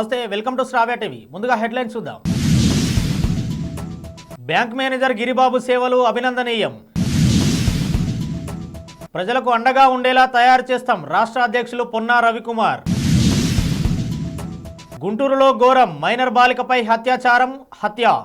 నమస్తే welcome to Shravya TV. ముందుగా headlines చూద్దాం. బ్యాంక్ మేనేజర్ గిరిబాబు సేవలు అభినందనీయం. ప్రజలకు అండగా ఉండేలా తయారు చేస్తాం రాష్ట్ర అధ్యక్షులు పొన్నా రవికుమార్. గుంటూరులో ఘోరం మైనర్ బాలికపై హత్యాచారం హత్య.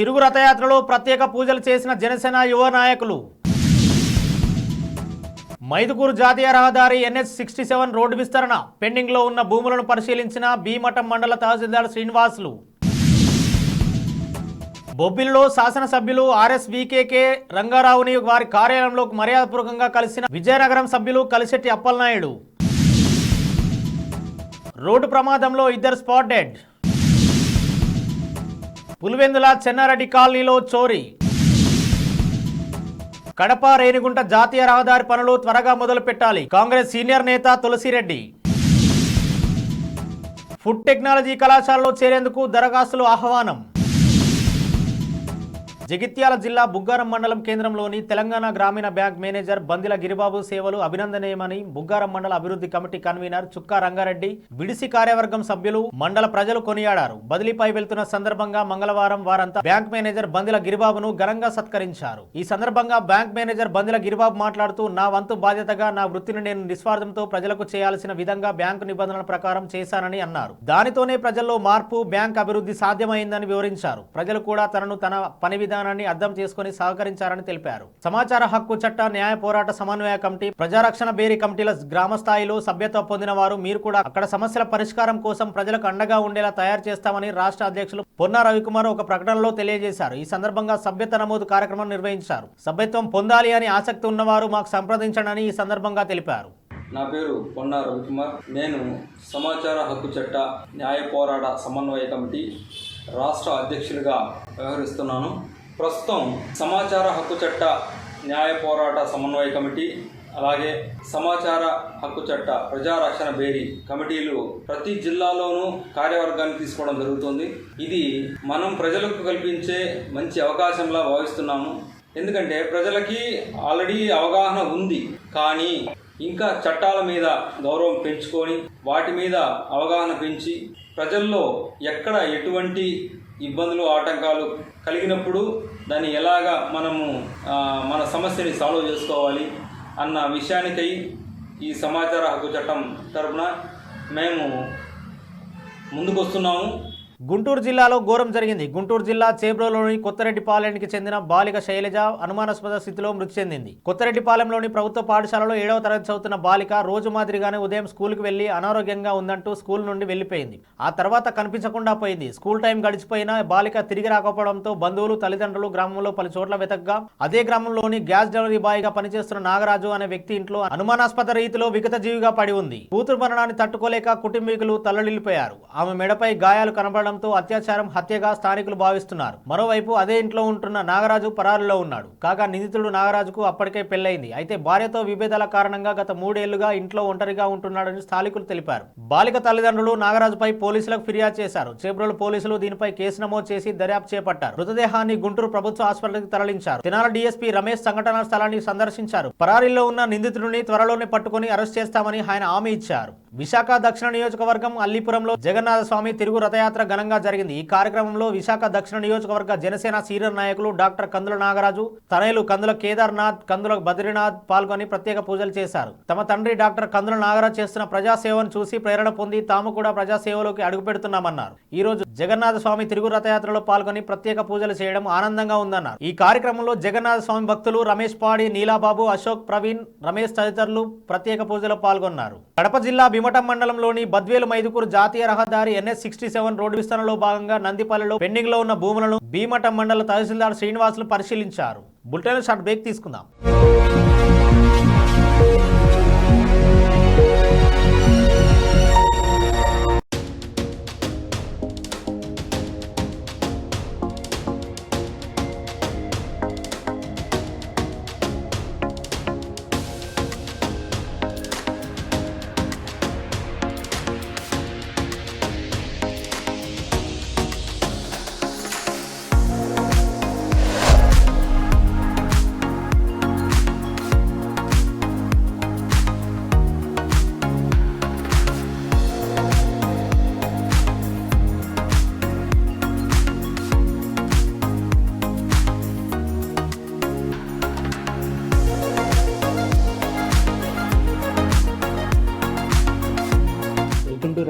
తిరుగు రథయాత్రలో ప్రత్యేక పూజలు చేసిన జనసేన యువ నాయకులు. మైదుకూరు జాతీయ రహదారి ఎన్హెచ్ సిక్స్టీ సెవెన్ రోడ్డు విస్తరణ. పెండింగ్లో ఉన్న భూములను పరిశీలించిన భీమఠం మండల తహసీల్దార్ శ్రీనివాసులు. బొబ్బిలిలో శాసనసభ్యులు ఆర్ఎస్ వికేకే రంగారావుని వారి కార్యాలయంలో మర్యాదపూర్వకంగా కలిసిన విజయనగరం సభ్యులు కలిశెట్టి అప్పలనాయుడు. రోడ్డు ప్రమాదంలో ఇద్దరు స్పాట్ డెడ్ పులివెందుల చెన్నారెడ్డి కాలనీలో చోరీ. కడప రేణిగుంట జాతీయ రహదారి పనులు త్వరగా మొదలు పెట్టాలి కాంగ్రెస్ సీనియర్ నేత తులసిరెడ్డి. ఫుడ్ టెక్నాలజీ కళాశాలలో చేరేందుకు దరఖాస్తులు ఆహ్వానం. జగిత్యాల జిల్లా బుగ్గారం మండలం కేంద్రంలోని తెలంగాణ గ్రామీణ బ్యాంక్ మేనేజర్ బందిల గిరిబాబు సేవలు అభినందనీయమని బుగ్గారం మండల అభివృద్ధి committee convener Chukka Rangareddy VDC కార్యవర్గం సభ్యులు మండల ప్రజలు కొనియాడారు. బదిలీపై వెళ్తున్న సందర్భంగా మంగళవారం వారంతా బ్యాంక్ మేనేజర్ బందిల గిరిబాబును ఘనంగా సత్కరించారు. ఈ సందర్భంగా బ్యాంక్ మేనేజర్ బందిల గిరిబాబు మాట్లాడుతూ నా వంతు బాధ్యతగా నా వృత్తిని నేను నిస్వార్థంతో ప్రజలకు చేయాల్సిన విధంగా బ్యాంకు నిబంధనల ప్రకారం చేశానని అన్నారు. దానితోనే ప్రజల్లో మార్పు బ్యాంక్ అభివృద్ధి సాధ్యమైందని వివరించారు. ప్రజలు కూడా తనను తన పని విధానాన్ని అర్థం చేసుకుని సహకరించారని తెలిపారు. సమాచార హక్కు చట్ట న్యాయ పోరాట సమన్వయ కమిటీ ప్రజారక్షణ బేరీ కమిటీల గ్రామ స్థాయిలో సభ్యత్వం పొందిన వారు మీరు కూడా అక్కడ సమస్యల పరిష్కారం కోసం ప్రజలకు అండగా ఉండేలా తయారు చేస్తామని రాష్ట్ర అధ్యక్షులు పొన్నా రవికుమార్ ఒక ప్రకటనలో తెలియజేశారు. ఈ సందర్భంగా సభ్యత నమోదు కార్యక్రమం నిర్వహించారు. సభ్యత్వం పొందాలి అని ఆసక్తి ఉన్నవారు మాకు సంప్రదించండి ఈ సందర్భంగా తెలిపారు. నా పేరు పొన్నా రవికుమార్. నేను సమాచార హక్కు చట్ట న్యాయ పోరాట సమన్వయ కమిటీ రాష్ట్ర అధ్యక్షులుగా వ్యవహరిస్తున్నాను. ప్రస్తుతం సమాచార హక్కు చట్ట న్యాయ పోరాట సమన్వయ కమిటీ అలాగే సమాచార హక్కు చట్ట ప్రజారక్షణ బేరీ కమిటీలు ప్రతి జిల్లాలోనూ కార్యవర్గాన్ని తీసుకోవడం జరుగుతుంది. ఇది మనం ప్రజలకు కల్పించే మంచి అవకాశంలా భావిస్తున్నాము. ఎందుకంటే ప్రజలకి ఆల్రెడీ అవగాహన ఉంది. కానీ ఇంకా చట్టాల మీద గౌరవం పెంచుకొని వాటి మీద అవగాహన పెంచి ప్రజల్లో ఎక్కడ ఎటువంటి ఇబ్బందులు ఆటంకాలు కలిగినప్పుడు దాన్ని ఎలాగా మనము మన సమస్యని సాల్వ్ చేసుకోవాలి అన్న విషయానికై ఈ సమాచార హక్కు చట్టం తరపున మేము ముందుకు వస్తున్నాము గుంటూరు జిల్లాలో ఘోరం జరిగింది. గుంటూరు జిల్లా చేబ్రోలోని కొత్తరెడ్డిపాలెంకి చెందిన బాలిక శైలజ అనుమానాస్పద స్థితిలో మృతి చెందింది. కొత్తరెడ్డిపాలెంలోని ప్రభుత్వ పాఠశాలలో ఏడవ తరగతి చదువుతున్న బాలిక రోజు మాదిరిగానే ఉదయం స్కూల్కి వెళ్ళి అనారోగ్యంగా ఉందంటూ స్కూల్ నుండి వెళ్ళిపోయింది ఆ తర్వాత కనిపించకుండా పోయింది. స్కూల్ టైం గడిచిపోయినా బాలిక తిరిగి రాకపోవడంతో బంధువులు తల్లిదండ్రులు గ్రామంలో పలు చోట్ల వెతకగా అదే గ్రామంలోని గ్యాస్ డెలివరీ బాయ్గా పనిచేస్తున్న నాగరాజు అనే వ్యక్తి ఇంట్లో అనుమానాస్పద రీతిలో విగత జీవిగా పడి ఉంది. కూతురు మరణాన్ని తట్టుకోలేక కుటుంబీకులు తల్లడిల్లిపోయారు. ఆమె మెడపై గాయాలు కావడంతో అత్యాచారం హత్యగా స్థానికులు భావిస్తున్నారు. మరోవైపు అదే ఇంట్లో ఉంటున్న నాగరాజు పరారులో ఉన్నాడు. కాగా నిందితుడు నాగరాజుకు అప్పటికే పెళ్ళైంది అయితే భార్యతో విభేదాల కారణంగా గత మూడేళ్ళుగా ఇంట్లో ఒంటరిగా ఉంటున్నాడని స్థానికులు తెలిపారు. బాలిక తల్లిదండ్రులు నాగరాజుపై పోలీసులకు ఫిర్యాదు చేశారు. చేబ్రోలు పోలీసులు దీనిపై కేసు నమోదు చేసి దర్యాప్తు చేపట్టారు. మృతదేహాన్ని గుంటూరు ప్రభుత్వ ఆసుపత్రికి తరలించారు. తెనాల డీఎస్పీ రమేష్ సంఘటనా స్థలాన్ని సందర్శించారు. పరారీలో ఉన్న నిందితుడిని త్వరలోనే పట్టుకుని అరెస్ట్ చేస్తామని ఆయన హామీ ఇచ్చారు. విశాఖ దక్షిణ నియోజకవర్గం అల్లీపురంలో జగన్నాథ స్వామి తిరుగు రథయాత్ర ఘనంగా జరిగింది. ఈ కార్యక్రమంలో విశాఖ దక్షిణ నియోజకవర్గ జనసేన సీనియర్ నాయకులు డాక్టర్ కందుల నాగరాజు తనయులు కందుల కేదార్నాథ్ కందుల బద్రీనాథ్ పాల్గొని ప్రత్యేక పూజలు చేశారు. తమ తండ్రి డాక్టర్ కందుల నాగరాజు చేస్తున్న ప్రజాసేవను చూసి ప్రేరణ పొంది తాము కూడా ప్రజాసేవలోకి అడుగుపెడుతున్నామన్నారు. ఈ రోజు జగన్నాథ స్వామి తిరుగు రథయాత్రలో పాల్గొని ప్రత్యేక పూజలు చేయడం ఆనందంగా ఉందన్నారు. ఈ కార్యక్రమంలో జగన్నాథ స్వామి భక్తులు రమేష్ పాడి నీలాబాబు అశోక్ ప్రవీణ్ రమేష్ తదితరులు ప్రత్యేక పూజలో పాల్గొన్నారు. కడప జిల్లా భీమటం మండలంలోని బద్వేలు మైదుకూరు జాతీయ రహదారి ఎన్ఎస్ సిక్స్టీ సెవెన్ రోడ్డు విస్తరణలో భాగంగా నందిపల్లిలో పెండింగ్లో ఉన్న భూములను భీమటం మండల తహసీల్దార్ శ్రీనివాసులు పరిశీలించారు. బులెటిన్ షార్ట్ బ్రేక్ తీసుకుందాం.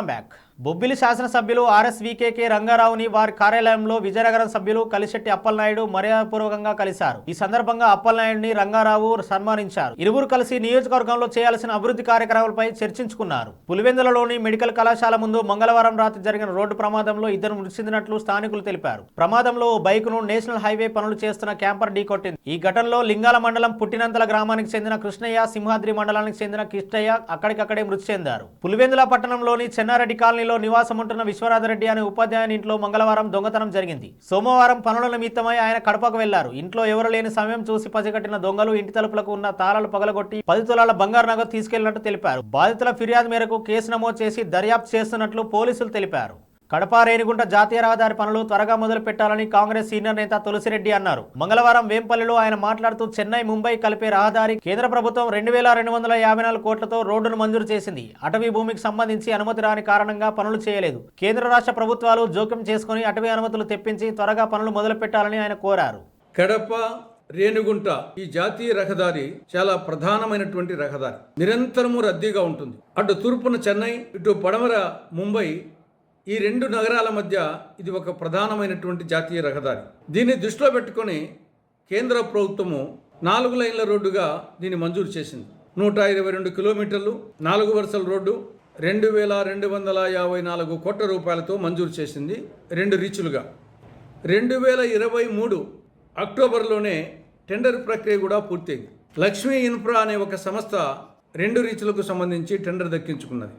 Welcome back Bobbili శాసనసభ్యులు ఆర్ఎస్వీకేకే రంగారావుని వారి కార్యాలయంలో విజయనగరం సభ్యులు కలిశెట్టి అప్పలనాయుడు మర్యాదపూర్వకంగా కలిశారు. ఈ సందర్భంగా అప్పలనాయుడిని రంగారావు సన్మానించారు. ఇరువురు కలిసి నియోజకవర్గంలో చేయాల్సిన అభివృద్ధి కార్యక్రమాలపై చర్చించుకున్నారు. పులివెందులలోని మెడికల్ కళాశాల ముందు మంగళవారం రాత్రి జరిగిన రోడ్డు ప్రమాదంలో ఇద్దరు మృతి చెందినట్లు స్థానికులు తెలిపారు. ప్రమాదంలో ఓ బైకును నేషనల్ హైవే పనులు చేస్తున్న క్యాంపర్ ఢీకొట్టింది. ఈ ఘటనలో లింగాల మండలం పుట్టినంతల గ్రామానికి చెందిన కృష్ణయ్య సింహాద్రి మండలానికి చెందిన కిష్టయ్య అక్కడికక్కడే మృతి చెందారు పులివెందుల పట్టణంలోని చెన్నారెడ్డి కాలనీలో నివాసం ఉంటున్న విశ్వనాథరెడ్డి అనే ఉపాధ్యాయుని ఇంట్లో మంగళవారం దొంగతనం జరిగింది. సోమవారం పనుల నిమిత్తమై ఆయన కడపకు వెళ్ళారు. ఇంట్లో ఎవరు లేని సమయం చూసి పసిగట్టిన దొంగలు ఇంటి తలుపులకు ఉన్న తాళాలు పగలగొట్టి పది తులాల బంగారు నగదు తీసుకెళ్ళినట్టు తెలిపారు. బాధితుల ఫిర్యాదు మేరకు కేసు నమోదు చేసి దర్యాప్తు చేస్తున్నట్లు పోలీసులు తెలిపారు. కడప రేణిగుంట జాతీయ రహదారి పనులు త్వరగా మొదలు పెట్టాలని కాంగ్రెస్ సీనియర్ నేత తులసిరెడ్డి అన్నారు. మంగళవారం వేంపల్లిలో ఆయన మాట్లాడుతూ చెన్నై ముంబై కలిపే రహదారి కేంద్ర ప్రభుత్వం రెండు వేల రెండు వందల యాభై నాలుగు కోట్లతో రోడ్డును మంజూరు చేసింది. అటవీ భూమికి సంబంధించి అనుమతి రాని కారణంగా పనులు చేయలేదు. కేంద్ర రాష్ట్ర ప్రభుత్వాలు జోక్యం చేసుకుని అటవీ అనుమతులు తెప్పించి త్వరగా పనులు మొదలు పెట్టాలని ఆయన కోరారు. కడప రేణుగుంట ఈ జాతీయ రహదారి చాలా ప్రధానమైనటువంటి రహదారి. నిరంతరము రద్దీగా ఉంటుంది. అటు తూర్పున చెన్నై ఇటు పడమర ముంబై ఈ రెండు నగరాల మధ్య ఇది ఒక ప్రధానమైనటువంటి జాతీయ రహదారి. దీన్ని దృష్టిలో పెట్టుకొని కేంద్ర ప్రభుత్వము నాలుగు లైన్ల రోడ్డుగా దీన్ని మంజూరు చేసింది. నూట ఇరవై రెండు కిలోమీటర్లు నాలుగు వరుసల రోడ్డు రెండు వేల రెండు వందల యాభై నాలుగు కోట్ల రూపాయలతో మంజూరు చేసింది రెండు రీచులుగా. రెండు వేల ఇరవై మూడు అక్టోబర్లోనే టెండర్ ప్రక్రియ కూడా పూర్తయింది. లక్ష్మీ ఇన్ఫ్రా అనే ఒక సంస్థ రెండు రీచులకు సంబంధించి టెండర్ దక్కించుకున్నది.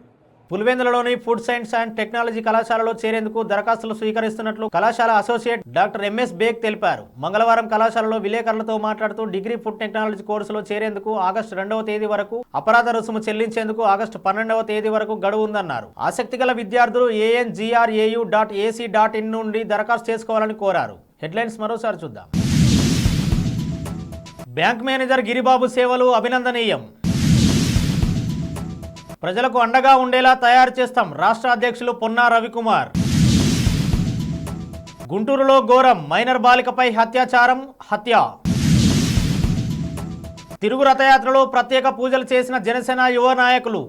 పులివెందులలోని ఫుడ్ సైన్స్ అండ్ టెక్నాలజీ కళాశాలలో చేరేందుకు దరఖాస్తులు స్వీకరిస్తున్నట్లు కళాశాల అసోసియేట్ డాక్టర్ ఎంఎస్ బేగ్ తెలిపారు. మంగళవారం కళాశాలలో విలేకరులతో మాట్లాడుతూ డిగ్రీ ఫుడ్ టెక్నాలజీ కోర్సులో చేరేందుకు ఆగస్టు రెండవ తేదీ వరకు అపరాధ రుసుము చెల్లించేందుకు ఆగస్టు పన్నెండవ తేదీ వరకు గడువు ఉందన్నారు. ఆసక్తి గల విద్యార్థులు ANGRAU dot AC dot in నుండి దరఖాస్తు చేసుకోవాలని కోరారు. హెడ్లైన్స్ మరోసారి చూద్దాం. బ్యాంక్ మేనేజర్ గిరిబాబు సేవలు అభినందనీయం. ప్రజలకు అండగా ఉండేలా తయారు చేస్తాం రాష్ట్ర అధ్యక్షులు పొన్నా రవికుమార్. గుంటూరులో ఘోరం మైనర్ బాలికపై హత్యాచారం హత్య. తిరుగు రథయాత్రలో ప్రత్యేక పూజలు చేసిన జనసేన యువ నాయకులు.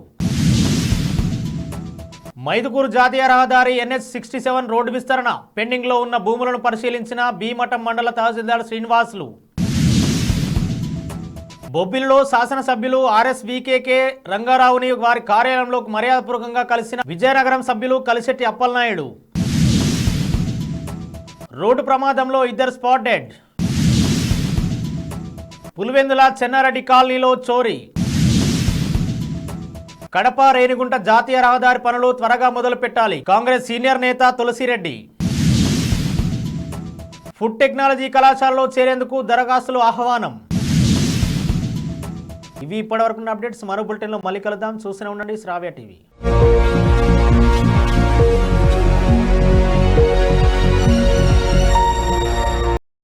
మైదుకూరు జాతీయ రహదారి ఎన్హెచ్ సిక్స్టీ సెవెన్ రోడ్డు విస్తరణ పెండింగ్లో ఉన్న భూములను పరిశీలించిన భీమఠం మండల తహసీల్దార్ శ్రీనివాసులు. బొబ్బిలిలో శాసనసభ్యులు ఆర్ఎస్ వికేకే రంగారావుని వారి కార్యాలయంలో మర్యాదపూర్వకంగా కలిసిన విజయనగరం సభ్యులు కలిశెట్టి అప్పలనాయుడు. రోడ్డు ప్రమాదంలో ఇద్దరు స్పాట్ డెడ్ పులివెందుల చెన్నారెడ్డి కాలనీలో చోరీ. కడప రేణిగుంట జాతీయ రహదారి పనులు త్వరగా మొదలు పెట్టాలి కాంగ్రెస్ సీనియర్ నేత తులసిరెడ్డి. ఫుడ్ టెక్నాలజీ కళాశాలలో చేరేందుకు దరఖాస్తులు ఆహ్వానం. ఇవి ఇప్పటివరకు అప్డేట్స్ మరో బులెటిన్లో మళ్ళీ కలుద్దాం. చూస్తూనే ఉండండి శ్రావ్య టీవీ.